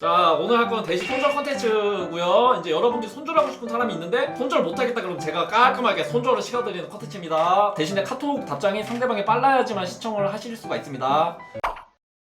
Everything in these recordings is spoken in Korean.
자 오늘 할 건 대시 손절 컨텐츠고요. 이제 여러분들이 손절하고 싶은 사람이 있는데 손절 못하겠다 그러면 제가 깔끔하게 손절을 시켜드리는 컨텐츠입니다. 대신에 카톡 답장이 상대방이 빨라야지만 시청을 하실 수가 있습니다.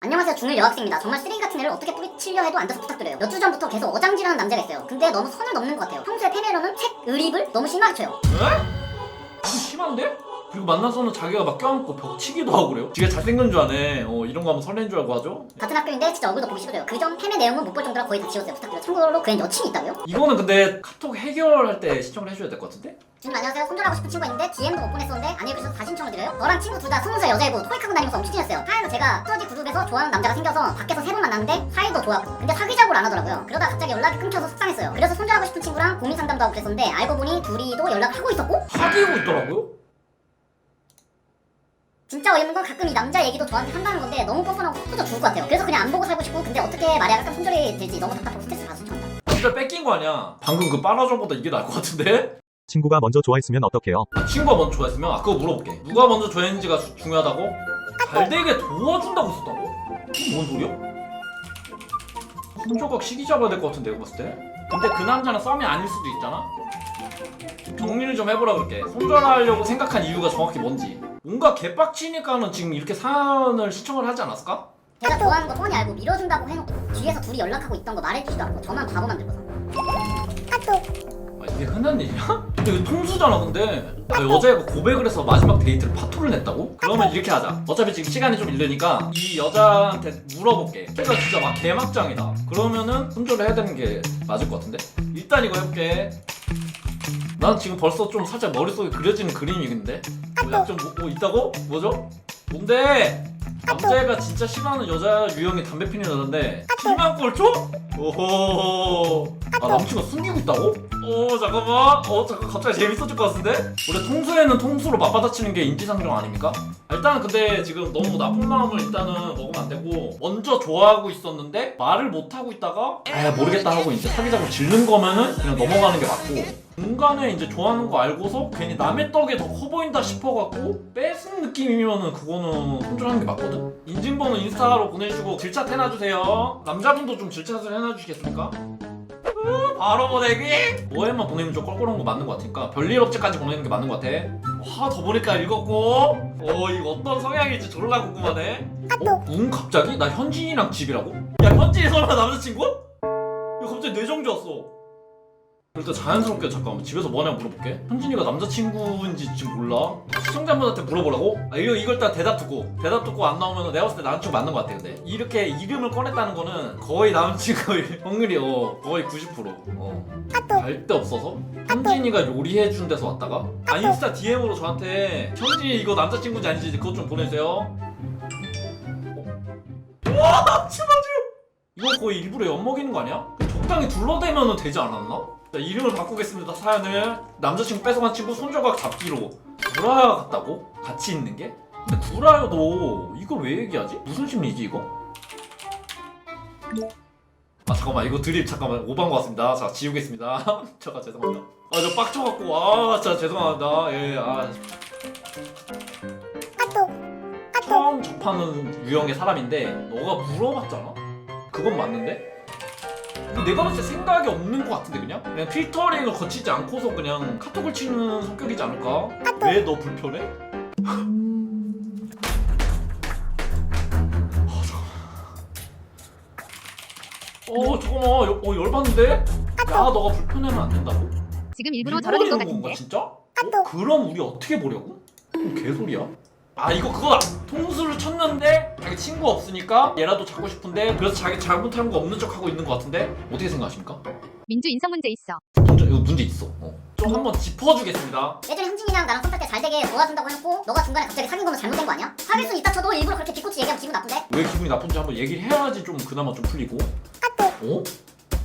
안녕하세요. 중일 여학생입니다. 정말 쓰레기 같은 애를 어떻게 뿌리치려 해도 안 돼서 부탁드려요. 몇 주 전부터 계속 어장질하는 남자가 있어요. 근데 너무 선을 넘는 것 같아요. 평소에 페메로는 책 의립을 너무 심하게 쳐요. 에? 이거 심한데? 그리고 만나서는 자기가 막 껴안고 벽치기도 하고 그래요? 지가 잘생긴 줄 아네. 어 이런 거 하면 설레는 줄 알고 하죠? 같은 학교인데 진짜 얼굴도 보기 싫어요. 그전 페메 내용은 못 볼 정도라 거의 다 지웠어요. 부탁드려요. 참고로 그앤 여친이 있다고요? 이거는 근데 카톡 해결할 때 시청을 해줘야 될 것 같은데? 주님 안녕하세요. 손절하고 싶은 친구가 있는데 DM도 못 보냈었는데 안 읽으셔서 다시 신청을 드려요. 너랑 친구 둘 다 스무 살 여자이고 토익하고 다니면서 엄청 친했어요. 하여튼 제가 스터디 그룹에서 좋아하는 남자가 생겨서 밖에서 세 번 만났는데 사이도 좋았고 근데 사귀자고를 안 하더라고요. 그러다 갑자기 연락이 끊겨서 속상했어요. 그래서 손절하고 싶은 친구랑 고민 상담도 하고 그랬었는데 알고 보니 둘이도 연락을 하고 있었고? 사귀고 있더라고요? 진짜 어이없는 건 가끔 이 남자 얘기도 저한테 한다는 건데 너무 뻔뻔하고 속 터져 죽을 것 같아요 그래서 그냥 안 보고 살고 싶고 근데 어떻게 말해야 약간 손절이 될지 너무 답답하고 스트레스 받아서 신청한다 진짜 뺏긴 거 아니야 방금 그 빠라저보다 이게 나을 것 같은데? 친구가 먼저 좋아했으면 어떡해요? 아, 친구가 먼저 좋아했으면 아 그거 물어볼게 누가 먼저 좋아했는지가 주- 중요하다고? 잘 되게 도와준다고 했었다고? 이게 뭔 소리야? 손조각 시기 잡아야 될 것 같은데 이거 봤을 때 근데 그 남자는 썸이 아닐 수도 있잖아? 정리를 좀 해보라 그럴게 손절하려고 생각한 이유가 정확히 뭔지 뭔가 개빡치니까는 지금 이렇게 사연을 신청을 하지 않았을까? 제가 좋아하는 거 뻔히 알고 밀어준다고 해놓고 뒤에서 둘이 연락하고 있던 거 말해주지도 않고 저만 바보 만들고서 아, 이게 흔한 일이야? 이거 통수잖아 근데. 아, 여자애가 고백을 해서 마지막 데이트를 파토를 냈다고? 그러면 이렇게 하자. 어차피 지금 시간이 좀 이르니까 이 여자한테 물어볼게. 걔가 진짜 막 개막장이다. 그러면은 손절을 해야 되는 게 맞을 것 같은데? 일단 이거 해볼게 난 지금 벌써 좀 살짝 머릿속에 그려지는 그림이 있는데 뭐 약점 뭐, 뭐 있다고? 뭐죠? 뭔데? 남자애가 진짜 싫어하는 여자 유형이 담배 피는 여잔데 피만 줘? 오호 아 남친과 숨기고 있다고? 어 잠깐만 어 잠깐 갑자기 재밌어질 것 같은데? 원래 통수에는 통수로 맞받아치는 게 인지상정 아닙니까? 아, 일단 근데 지금 너무 나쁜 마음을 일단은 먹으면 안 되고 먼저 좋아하고 있었는데 말을 못 하고 있다가 아 모르겠다 하고 이제 사귀자고 질른 거면은 그냥 넘어가는 게 맞고 중간에 이제 좋아하는 거 알고서 괜히 남의 떡에 더커 보인다 싶어갖고 뺏은 느낌이면은 그거는 손절하는 게 맞거든? 인증번호 인스타로 보내주고 질차 해놔주세요 남자분도 좀 질차를 해놔주시겠습니까? 으, 바로 보내기? 뭐에만 보내면 좀 껄끄러운 거 맞는 것 같으니까 별일 없지까지 보내는 게 맞는 것 같아 와더 보니까 읽었고 어 이거 어떤 성향일지 졸라 궁금하네 어? 응 갑자기? 나 현진이랑 집이라고? 야 현진이 설마 남자친구? 야 갑자기 뇌정지 왔어 일단 자연스럽게 잠깐만 집에서 뭐냐 물어볼게. 현진이가 남자친구인지 지금 몰라? 시청자분한테 물어보라고? 아 이거 이걸 일단 대답 듣고 대답 듣고 안 나오면 내가 봤을 때 남자친구 맞는 것 같아 근데. 이렇게 이름을 꺼냈다는 거는 거의 남자친구의 확률이 어 거의 90%어. 갈 데 없어서? 현진이가 요리해 준 데서 왔다가? 아 인스타 DM으로 저한테 현진이 이거 남자친구인지 아닌지 그것 좀 보내주세요. 어? 와 제발 이거 거의 일부러 엿먹이는 거 아니야? 적당히 둘러대면 되지 않았나? 자, 이름을 바꾸겠습니다 사연을 남자친구 뺏어간 친구 손조각 잡기로 구라야 같다고? 같이 있는 게? 근데 구라여도 이걸 왜 얘기하지? 무슨 심리지 이거? 아 잠깐만 이거 드립 잠깐만 오반 것 같습니다 자 지우겠습니다 잠깐 죄송합니다 아 저 빡쳐갖고 아 진짜 죄송합니다 예 아 처음 접하는 유형의 사람인데 너가 물어봤잖아? 그건 맞는데? 내가 봤을 때 생각이 없는 것 같은데 그냥? 그냥 필터링을 거치지 않고서 그냥 카톡을 치는 성격이지 않을까? 왜 너 불편해? 아, 잠깐만. 어 잠깐만 여- 어 열받는데? 야 너가 불편하면 안 된다고? 지금 일부러 저러는 것 이러는 건가, 같은데. 진짜? 어? 그럼 우리 어떻게 보려고? 그럼 개소리야 아 이거 그거다 통수를 쳤는데 자기 친구 없으니까 얘라도 잡고 싶은데 그래서 자기 잘못한 거 없는 척 하고 있는 것 같은데 어떻게 생각하십니까? 민주 인성 문제 있어. 문제 이거 문제 있어 어. 좀 한번 짚어주겠습니다 예전에 현진이랑 나랑 때잘 되게 도와준다고 해놓고 너가 중간에 갑자기 사귄 거면 잘못된 거 아니야? 사귈 순 있다 쳐도 일부러 그렇게 비꼬치 얘기하면 기분 나쁜데? 왜 기분이 나쁜지 한번 얘기를 해야지 좀 그나마 좀 풀리고 어?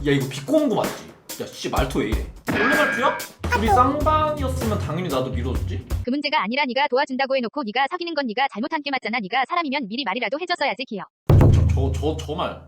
야 이거 비꼬는 거 맞지? 야씨 말투 왜 이래 원래 말투야? 우리 쌍방이었으면 당연히 나도 밀어줬지 그 문제가 아니라 네가 도와준다고 해놓고 네가 사귀는 건 네가 잘못한 게 맞잖아. 네가 사람이면 미리 말이라도 해줬어야지 기여. 저저저저 말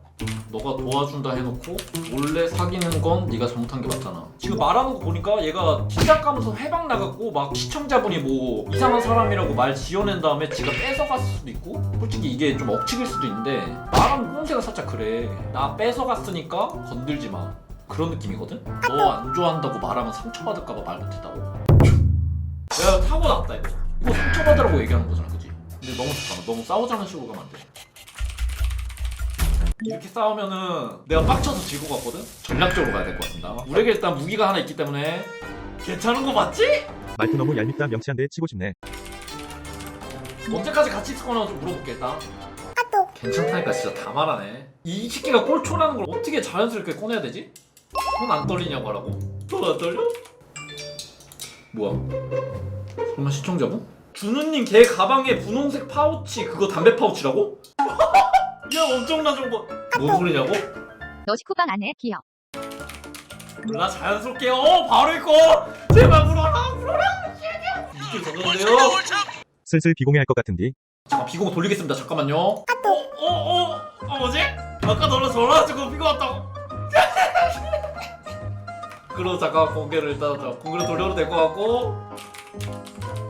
너가 도와준다 해놓고 몰래 사귀는 건 네가 잘못한 게 맞잖아. 지금 말하는 거 보니까 얘가 시작 가면서 해방 나갔고 막 시청자분이 뭐 이상한 사람이라고 말 지어낸 다음에 지가 뺏어갔을 수도 있고 솔직히 이게 좀 억측일 수도 있는데 말하는 꼼새가 살짝 그래. 나 뺏어갔으니까 건들지 마. 그런 느낌이거든? 너 안 좋아한다고 말하면 상처받을까봐 말 못했다고? 야 사고 났다 이거 이거 상처받으라고 얘기하는 거잖아 그지? 근데 너무 잠깐만 너무 싸우자는 식으로 가면 안돼 이렇게 싸우면은 내가 빡쳐서 지고 갔거든? 전략적으로 가야 될 것 같습니다 우리에게 일단 무기가 하나 있기 때문에 괜찮은 거 맞지? 말투 너무 얄밉다 명치 한대 치고 싶네. 언제까지 같이 있을 거나 좀 물어볼게 일단 괜찮다니까 진짜 다 말하네 이 새끼가 꼴초라는 걸 어떻게 자연스럽게 꺼내야 되지? 손 안 떨리냐고 하라고 손 안 떨려? 뭐야 설마 시청자분? 준우님 걔 가방에 분홍색 파우치 그거 담배 파우치라고? 야 엄청난 정보 뭔 소리냐고? 너 식후방 안에 기억. 몰라 자연스럽게 어 바로 있고 제발 물어라 물어라 이게 저건데요? 슬슬 비공개할 것 같은디. 잠깐 비공 돌리겠습니다. 잠깐만요. 어, 어, 어, 어, 뭐지? 아까 너랑 전화가지고 비공 왔다고. 그럼 잠깐 공개를 일단 자, 공개를 돌려도 될 것 같고.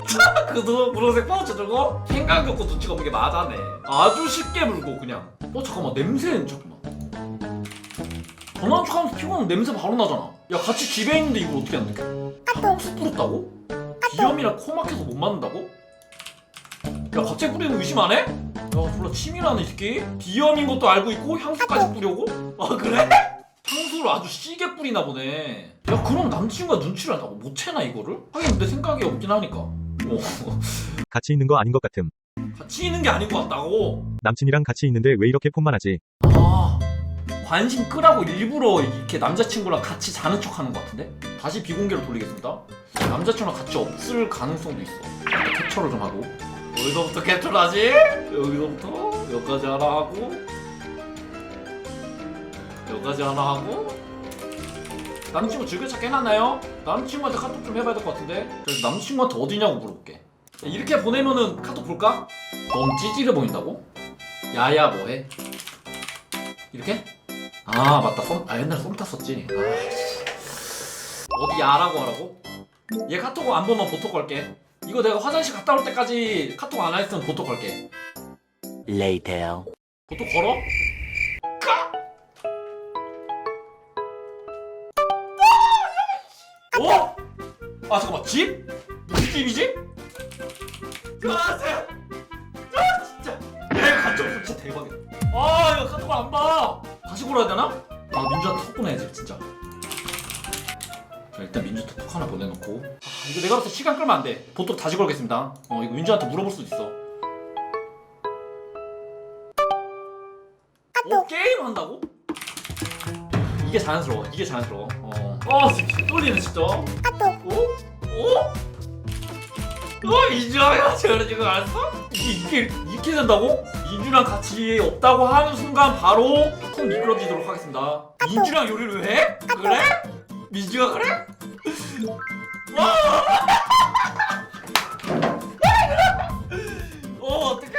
그도 분홍색 파우치 들고 생각 없고 눈치가 없는 게 맞아네. 아주 쉽게 물고 그냥. 어 잠깐만 냄새는 잠깐만. 전화 척하면서 피곤하면 냄새 바로 나잖아. 야 같이 집에 있는데 이걸 어떻게 안 느껴? 향수 뿌렸다고? 비염이랑 코 막혀서 못 맞는다고? 야 갑자기 뿌리는 의심 안 해? 야 졸라 치밀하네 이 새끼 비염인 것도 알고 있고 향수까지 뿌려고? 아 그래? 향수를 아주 시게 뿌리나 보네 야 그럼 남친과 눈치를 안다고 못 채나 이거를? 하긴 내 생각이 없긴 하니까 어, 같이 있는 거 아닌 것 같음. 같이 있는 게 아닌 것 같다고? 남친이랑 같이 있는데 왜 이렇게 폰만 하지? 아 관심 끄라고 일부러 이렇게 남자친구랑 같이 자는 척 하는 것 같은데? 다시 비공개로 돌리겠습니다 남자친구랑 같이 없을 가능성도 있어 캡처를 좀 하고 여기서부터 캡처를 하지? 여기서부터 여기까지 하나 하고 여기까지 하나 하고 남친구 즐겨찾기 해놨나요? 남친구한테 카톡 좀 해봐야 될 것 같은데 그래서 남친구한테 어디냐고 물어볼게 이렇게 보내면은 카톡 볼까? 넌 찌질해 보인다고? 야야 뭐해? 이렇게? 아 맞다 썸, 아 옛날에 썸 탔었지 아, 씨. 어디 야라고 하라고? 얘 카톡 안 보면 보톡 걸게 이거 내가 화장실 갔다 올 때까지 카톡 안 했으면 보톡 걸게 Later. 보톡 걸어? 어? 아 잠깐만. 집? 무슨 집이지? 아 진짜 아 진짜. 내가 같이 없으면 진짜 대박이다. 아 이거 카톡을 안 봐. 다시 걸어야 되나? 아 민주한테 톡 보내야지 진짜. 자 일단 민주한테 톡 하나 보내놓고. 아, 이거 내가 봤을 때 시간 끌면 안 돼. 보톡 다시 걸겠습니다. 어 이거 민주한테 물어볼 수도 있어. 어 게임 한다고? 이게 자연스러워. 이게 자연스러워. 어, 어 진짜 떨리네 진짜 어? 어? 어 이주아야 저런 지금 알았어? 이게 이게 이렇게 된다고? 민주랑 같이 없다고 하는 순간 바로 손 미끄러지도록 하겠습니다. 민주랑 요리를 왜 해? 그래? 민주가 그래? 와! 어 어떡해?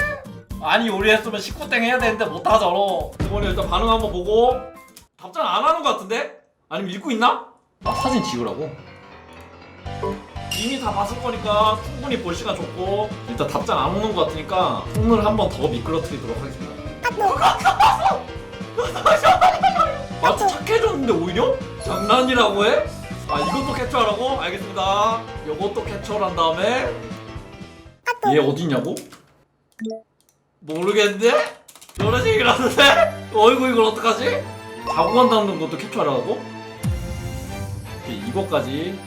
아니 요리했으면 19땡 해야 되는데 못하잖아. 이번에 일단 반응 한번 보고 답장 안 하는 것 같은데? 아니면 읽고 있나? 아 사진 지우라고? 이미 다 봤을 거니까 충분히 볼 시간 줬고 일단 답장 안 오는 것 같으니까 손을 한 번 더 미끄러뜨리도록 하겠습니다. 마치 착해졌는데 오히려? 장난이라고 해? 아 이것도 캡처하라고? 알겠습니다. 이것도 캡처를 한 다음에 얘 어딨냐고? 모르겠는데? 하는데? 어이구 이걸 어떡하지? 자고 간다는 것도 캡처하라고? 이거까지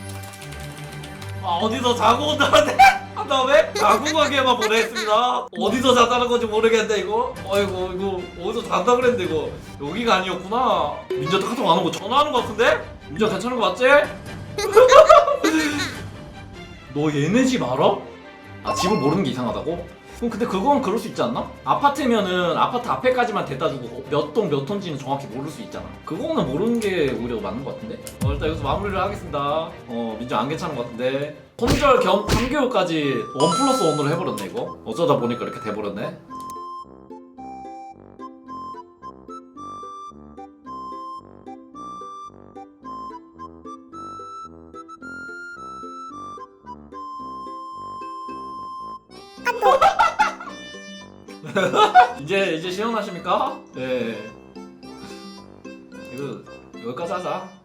아 어디서 자고 온다는데? 한 다음에 자고 가게만 보내겠습니다 어디서 잤다는 건지 모르겠는데 이거 어이구 이거 어디서 잔다 그랬는데 이거 여기가 아니었구나 민재한테 카톡 안 오고 전화하는 거 같은데? 민재 괜찮은 거 맞지? 너 얘네 집 알아? 아 집을 모르는 게 이상하다고? 그럼 근데 그건 그럴 수 있지 않나? 아파트면은 아파트 앞에까지만 데려다 주고 몇 동 몇 톤지는 정확히 모를 수 있잖아. 그거는 모르는 게 오히려 맞는 것 같은데? 어, 일단 여기서 마무리를 하겠습니다. 어 민주 안 괜찮은 것 같은데. 손절 겸 3개월까지 원 플러스 원으로 해버렸네 이거. 어쩌다 보니까 이렇게 돼버렸네 이제 이제 시원하십니까? 예. 이거 여기까지 하자.